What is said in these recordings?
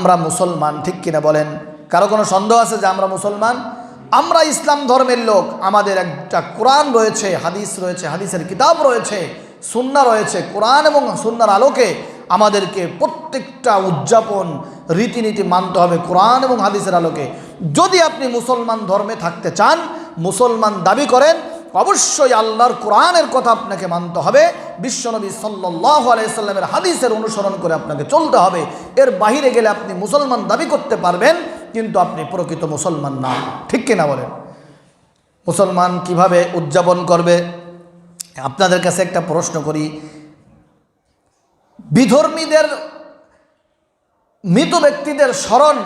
আমরা মুসলমান, ঠিক কিনা বলেন? কারও কোনো সন্দেহ আছে যে আমরা মুসলমান? আমরা ইসলাম ধর্মের লোক, আমাদের একটা কোরআন রয়েছে, হাদিস রয়েছে, হাদিসের কিতাব রয়েছে সুন্না রয়েছে। কোরআন এবং সুন্নার আলোকে আমাদেরকে প্রত্যেকটা উদযাপন রীতিনীতি মানতে হবে কোরআন এবং হাদিসের আলোকে। যদি আপনি মুসলমান ধর্মে থাকতে চান, মুসলমান দাবি করেন অবশ্যই আল্লাহর কোরআনের কথা আপনাকে মানতে হবে। বিশ্বনবী সাল্লাহ আলাইসাল্লামের হাদিসের অনুসরণ করে আপনাকে চলতে হবে। এর বাহিরে গেলে আপনি মুসলমান দাবি করতে পারবেন, কিন্তু আপনি প্রকৃত মুসলমান না। ঠিক কিনা বলেন? মুসলমান কীভাবে উদযাপন করবে? আপনাদের কাছে একটা প্রশ্ন করি। বিধর্মীদের, মৃত ব্যক্তিদের স্মরণ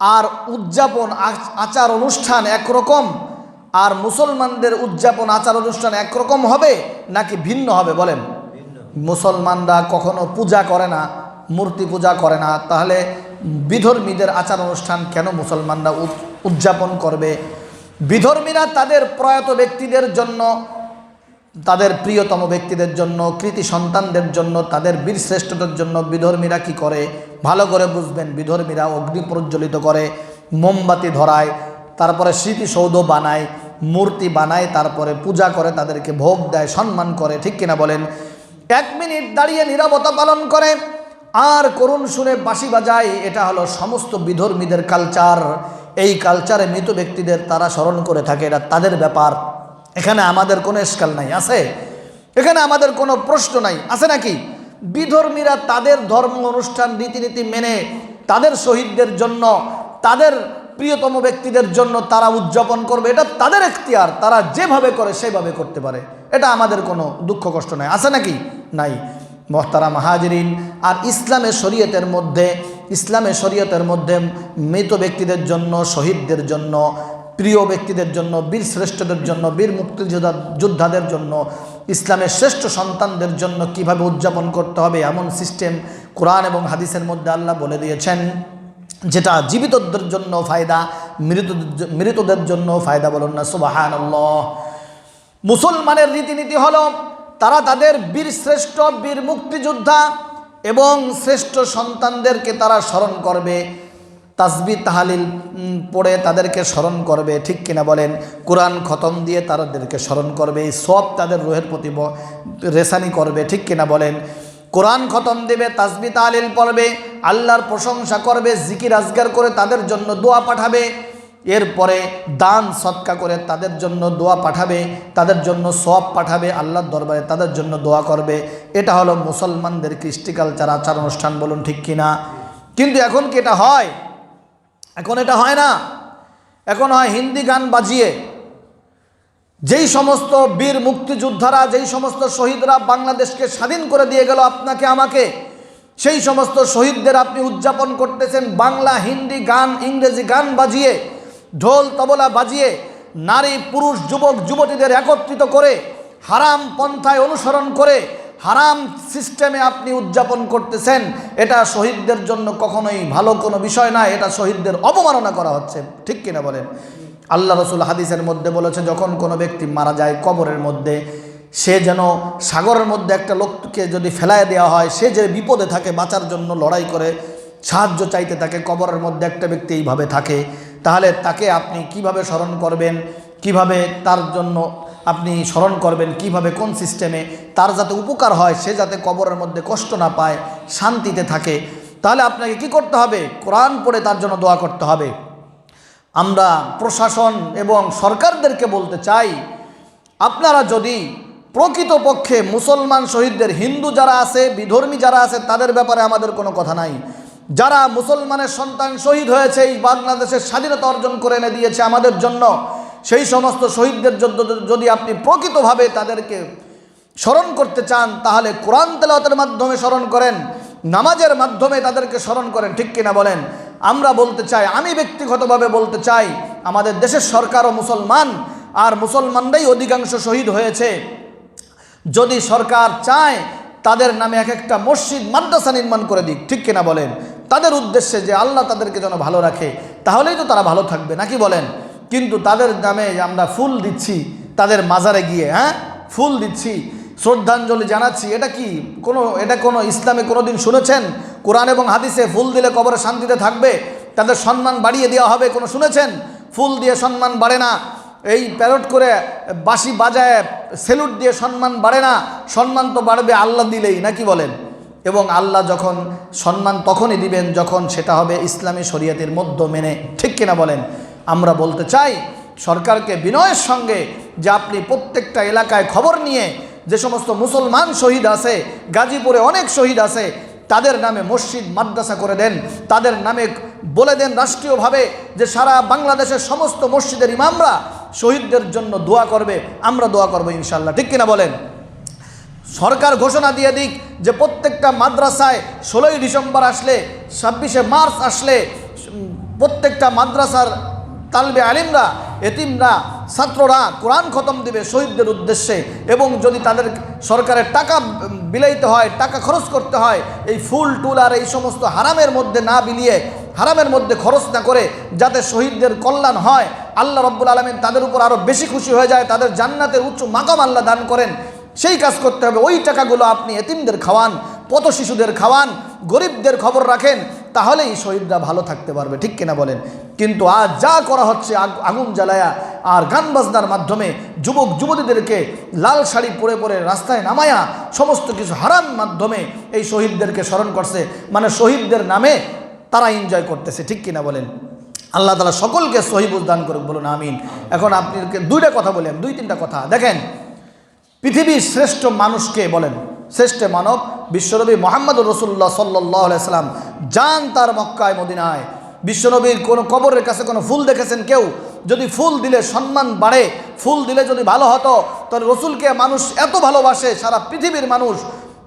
আর উদযাপন আচার অনুষ্ঠান একরকম? আর মুসলমানদের উদযাপন, আচার, অনুষ্ঠান একরকম হবে নাকি ভিন্ন হবে, বলেন? মুসলমানরা কখনো পূজা করে না, মূর্তি পূজা করে না। তাহলে বিধর্মীদের আচার অনুষ্ঠান কেন মুসলমানরা উদযাপন করবে? বিধর্মীরা তাদের প্রয়াত ব্যক্তিদের জন্য, তাদের প্রিয়তম ব্যক্তিদের জন্য, কৃতি সন্তানদের জন্য, তাদের বীর শ্রেষ্ঠদের জন্য বিধর্মীরা কি করে? ভালো করে বুঝবেন, বিধর্মীরা অগ্নি প্রজ্বলিত করে, মোমবাতি ধরায়, তারপরে স্মৃতিসৌধ বানায় মূর্তি বানায়, তারপরে পূজা করে, তাদেরকে ভোগ দেয়, সম্মান করে, ঠিক কিনা বলেন? এক মিনিট দাঁড়িয়ে নিরবতা পালন করে। আর করুণ শুনে বাঁশি বাজায়, এটা হলো সমস্ত বিধর্মীদের কালচার এই কালচারে মৃত ব্যক্তিদের তারা স্মরণ করে থাকে, এটা তাদের ব্যাপার। এখানে আমাদের কোনো স্কাল নাই, আছে? এখানে আমাদের কোনো প্রশ্ন নাই, আছে নাকি? বিধর্মীরা তাদের ধর্ম, অনুষ্ঠান, রীতিনীতি মেনে তাদের শহীদদের জন্য, তাদের প্রিয়তম ব্যক্তিদের জন্য তারা উদযাপন করবে, এটা তাদের এখতিয়ার, তারা যেভাবে করে সেভাবে করতে পারে। এটা আমাদের কোনো দুঃখ কষ্ট নাই আছে নাকি? নাই। মহতারা মাহাজরিন আর ইসলামের শরীয়তের মধ্যে ইসলামের শরীয়তের মধ্যে মৃত ব্যক্তিদের জন্য, শহীদদের জন্য, প্রিয় ব্যক্তিদের জন্য, বীর শ্রেষ্ঠদের জন্য, বীর মুক্তিযোদ্ধা যোদ্ধাদের জন্য, ইসলামের শ্রেষ্ঠ সন্তানদের জন্য কীভাবে উদযাপন করতে হবে, এমন সিস্টেম কোরআন এবং হাদিসের মধ্যে আল্লাহ বলে দিয়েছেন। যেটা জীবিতদের জন্য ফায়দা মৃত মৃতদের জন্য ফায়দা বলুন না সুবাহান মুসলমানের রীতিনীতি হল, তারা তাদের বীর শ্রেষ্ঠ, বীর মুক্তিযোদ্ধা এবং শ্রেষ্ঠ সন্তানদেরকে তারা স্মরণ করবে। তাসবি, তাহালিল পড়ে তাদেরকে স্মরণ করবে, ঠিক কিনা বলেন? কোরআন খতম দিয়ে তাদেরকে স্মরণ করবে, এই সব তাদের রোহের প্রতি রেসানি করবে, ঠিক কিনা বলেন? কোরআন খতম দেবে, তাসবি তাহালিল পড়বে, আল্লাহর প্রশংসা করবে, জিকির আজগার করে তাদের জন্য দোয়া পাঠাবে, এরপরে দান সৎকা করে তাদের জন্য দোয়া পাঠাবে, তাদের জন্য সব পাঠাবে, আল্লাহর দরবারে তাদের জন্য দোয়া করবে। এটা হলো মুসলমানদের কৃষ্টি কালচার আচার অনুষ্ঠান, বলুন ঠিক কিনা কিন্তু এখন কি এটা হয়? এখন এটা হয় না। এখন হয় হিন্দি গান বাজিয়ে যেই সমস্ত বীর মুক্তিযোদ্ধারা, যেই সমস্ত শহীদরা বাংলাদেশকে স্বাধীন করে দিয়ে গেল আপনাকে, আমাকে, সেই সমস্ত শহীদদের আপনি উদযাপন করতেছেন, বাংলা, হিন্দি গান, ইংরেজি গান বাজিয়ে, ঢোল, তবলা বাজিয়ে, নারী, পুরুষ, যুবক, যুবতীদের একত্রিত করে, হারাম পন্থায় অনুসরণ করে হারাম সিস্টেমে আপনি উদযাপন করতেছেন, এটা শহীদদের জন্য কখনোই ভালো কোনো বিষয় না, এটা শহীদদের অবমাননা করা হচ্ছে। ঠিক কিনা বলেন? আল্লাহ রসুল হাদিসের মধ্যে বলেছে, যখন কোনো ব্যক্তি মারা যায় কবরের মধ্যে, সে যেন সাগরের মধ্যে একটা লোককে যদি ফেলায় দেওয়া হয়, সে যে বিপদে থাকে, বাঁচার জন্য লড়াই করে, সাহায্য চাইতে থাকে, কবরের মধ্যে একটা ব্যক্তি এইভাবে থাকে, তাহলে তাকে আপনি কীভাবে স্মরণ করবেন? কীভাবে তার জন্য আপনি স্মরণ করবেন কীভাবে কোন সিস্টেমে তার যাতে উপকার হয়, সে যাতে কবরের মধ্যে কষ্ট না পায়, শান্তিতে থাকে। তাহলে আপনাকে কি করতে হবে? কোরআন পড়ে তার জন্য দোয়া করতে হবে। আমরা প্রশাসন এবং সরকারদেরকে বলতে চাই, আপনারা যদি প্রকৃতপক্ষে মুসলমান শহীদদের হিন্দু যারা আছে, বিধর্মী যারা আছে, তাদের ব্যাপারে আমাদের কোনো কথা নাই। যারা মুসলমানের সন্তান শহীদ হয়েছে, এই বাংলাদেশের স্বাধীনতা অর্জন করে এনে দিয়েছে আমাদের জন্য সেই সমস্ত শহীদদের যদি আপনি প্রকৃতভাবে তাদেরকে স্মরণ করতে চান, তাহলে কোরআন তেলাওয়াতের মাধ্যমে স্মরণ করেন, নামাজের মাধ্যমে তাদেরকে স্মরণ করেন, ঠিক কিনা বলেন? আমরা বলতে চাই, আমি ব্যক্তিগতভাবে বলতে চাই, আমাদের দেশের সরকারও মুসলমান আর মুসলমানরাই অধিকাংশ শহীদ হয়েছে। যদি সরকার চায়, তাদের নামে এক একটা মসজিদ, মাদ্রাসা নির্মাণ করে দিক, ঠিক কিনা বলেন? তাদের উদ্দেশ্যে যে আল্লাহ তাদেরকে যেন ভালো রাখে, তাহলেই তো তারা ভালো থাকবে নাকি বলেন? কিন্তু তাদের নামে আমরা ফুল দিচ্ছি তাদের মাজারে গিয়ে হ্যাঁ? ফুল দিচ্ছি। শ্রদ্ধাঞ্জলি জানাচ্ছি। এটা কি কোনো, এটা কোনো ইসলামে কোনো দিন শুনেছেন? কোরআন এবং হাদিসে ফুল দিলে কবরে শান্তিতে থাকবে? তাদের সম্মান বাড়িয়ে দেওয়া হবে কোনো শুনেছেন? ফুল দিয়ে সম্মান বাড়ে না। এই প্যারট করে বাঁশি বাজায় সেলুট দিয়ে সম্মান বাড়ে না। সম্মান তো বাড়বে আল্লাহ দিলেই নাকি বলেন? এবং আল্লাহ যখন সম্মান তখনই দিবেন যখন সেটা হবে ইসলামী শরীয়তের মধ্য মেনে। ঠিক কিনা বলেন? আমরা বলতে চাই, সরকারকে বিনয়ের সঙ্গে যে আপনি প্রত্যেকটা এলাকায় খবর নিয়ে যে সমস্ত মুসলমান শহীদ আছে, গাজীপুরে অনেক শহীদ আছে, তাদের নামে মসজিদ, মাদ্রাসা করে দেন। তাদের নামে বলে দেন রাষ্ট্রীয়ভাবে যে সারা বাংলাদেশের সমস্ত মসজিদের ইমামরা শহীদদের জন্য দোয়া করবে, আমরা দোয়া করব ইনশাল্লাহ ঠিক কিনা বলেন? সরকার ঘোষণা দিয়ে দিক যে প্রত্যেকটা মাদ্রাসায় ষোলোই ডিসেম্বর আসলে, ছাব্বিশে মার্চ আসলে, প্রত্যেকটা মাদ্রাসার তালবে আলিমরা, এতিমরা, ছাত্ররা কোরআন খতম দিবে শহীদদের উদ্দেশ্যে এবং যদি তাদের সরকারের টাকা বিলাইতে হয়, টাকা খরচ করতে হয়, এই ফুল, টুল আর এই সমস্ত হারামের মধ্যে না বিলিয়ে, হারামের মধ্যে খরচ না করে যাতে শহীদদের কল্যাণ হয়, আল্লাহ রব্বুল আলমিন তাদের উপর আরও বেশি খুশি হয়ে যায়, তাদের জান্নাতের উচ্চ মাকাম আল্লাহ দান করেন, সেই কাজ করতে হবে। ওই টাকাগুলো আপনি এতিমদের খাওয়ান পত শিশুদের খাওয়ান, গরিবদের খবর রাখেন তাহলেই শহীদরা ভালো থাকতে পারবে, ঠিক কিনা বলেন? কিন্তু আজ যা করা হচ্ছে, আগ- আগুন জ্বালায়া আর গান বাজনার মাধ্যমে যুবক, যুবতীদেরকে লাল শাড়ি পরে পরে রাস্তায় নামায়া সমস্ত কিছু হারাম মাধ্যমে এই শহীদদেরকে স্মরণ করছে। মানে শহীদদের নামে তারা এনজয় করতেছে, ঠিক কিনা বলেন? আল্লাহ তালা সকলকে সহিবুজ দান করুক, বলুন আমিন। এখন আপনি দুইটা কথা বলেন, দুই তিনটা কথা। দেখেন, পৃথিবীর শ্রেষ্ঠ মানুষকে বলেন শ্রেষ্ঠ মানব বিশ্বনবী মোহাম্মদ রসুল্লাহ সাল্লাহ সাল্লাম। যান তার মক্কায়, মদিনায়। বিশ্বনবীর কোনো কবরের কাছে কোনো ফুল দেখেছেন কেউ? যদি ফুল দিলে সম্মান বাড়ে, ফুল দিলে যদি ভালো হতো, তাহলে রসুলকে মানুষ এত ভালোবাসে, সারা পৃথিবীর মানুষ,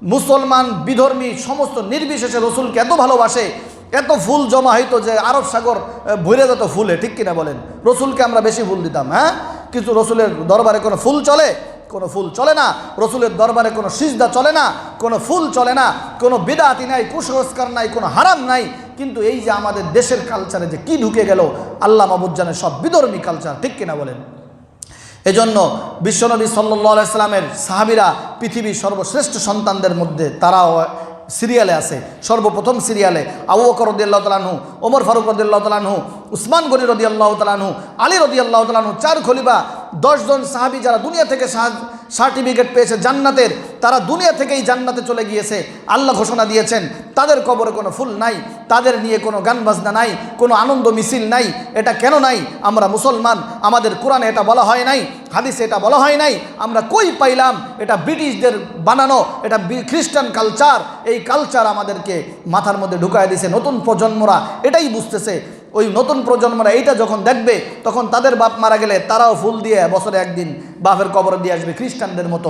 মুসলমান, বিধর্মী, সমস্ত নির্বিশেষে রসুলকে এত ভালোবাসে, এত ফুল জমা হইতো যে আরব সাগর ভরে যেত ফুলে, ঠিক কিনা বলেন? রসুলকে আমরা বেশি ফুল দিতাম হ্যাঁ? কিন্তু রসুলের দরবারে কোনো ফুল চলে কোনো ফুল চলে না, রসুলের দরবারে কোনো সিজদা চলে না, কোনো ফুল চলে না, কোনো বিদাতি নাই, কুসংস্কার নাই, কোনো হারাম নাই। কিন্তু এই যে আমাদের দেশের কালচারে যে কি ঢুকে গেল, আল্লাহ মাবুজ্জানের সব বিধর্মী কালচার ঠিক কিনা বলেন? এজন্য বিশ্বনবী সাল্লাহ সাল্লামের সাহাবিরা পৃথিবীর সর্বশ্রেষ্ঠ সন্তানদের মধ্যে, তারাও সিরিয়ালে আছে। সর্বপ্রথম সিরিয়ালে আবু বকর রদিয়াল্লাহ তালাহু ওমর ফারুক রদিয়াল্লাহ তালাহু উসমান গনি আল্লাহ তালাহু আলী রদি আল্লাহ তালাহু চার খলিফা দশজন সাহাবি যারা দুনিয়া থেকে সার্টিফিকেট পেয়েছে জান্নাতের, তারা দুনিয়া থেকেই জান্নাতে চলে গিয়েছে। আল্লাহ ঘোষণা দিয়েছেন, তাদের কবরে কোনো ফুল নাই, তাদের নিয়ে কোনো গান বাজনা নাই, কোনো আনন্দ মিছিল নাই। এটা কেন নাই? আমরা মুসলমান, আমাদের কোরআনে এটা বলা হয় নাই, হাদিসে এটা বলা হয় নাই। আমরা কই পাইলাম? এটা ব্রিটিশদের বানানো, এটা খ্রিস্টান কালচার। এই কালচার আমাদেরকে মাথার মধ্যে ঢুকায় দিছে নতুন প্রজন্মরা। এটাই বুঝতেছে। ওই নতুন প্রজন্মরা এইটা যখন দেখবে, তখন তাদের বাপ মারা গেলে তারাও ফুল দিয়ে বছরে একদিন বাপের কবরে দিয়ে আসবে, খ্রিস্টানদের মতো,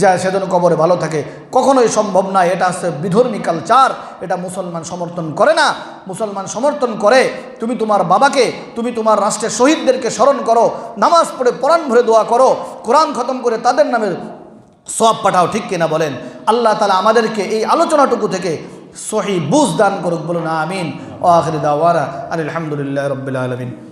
যা সেজন্য কবরে ভালো থাকে। কখনোই সম্ভব নয়, এটা হচ্ছে বিধর্মী কালচার এটা মুসলমান সমর্থন করে না। মুসলমান সমর্থন করে, তুমি তোমার বাবাকে, তুমি তোমার রাষ্ট্রের শহীদদেরকে স্মরণ করো, নামাজ পড়ে পরাণ ভরে দোয়া করো, কোরআন খতম করে তাদের নামে সব পাঠাও, ঠিক কিনা বলেন? আল্লাহ তালা আমাদেরকে এই আলোচনাটুকু থেকে সহি বুঝ দান করুক বলুন আমিন। ও আখরি দাওয়ারা আলহামদুলিল্লাহ রবিল আলমিন।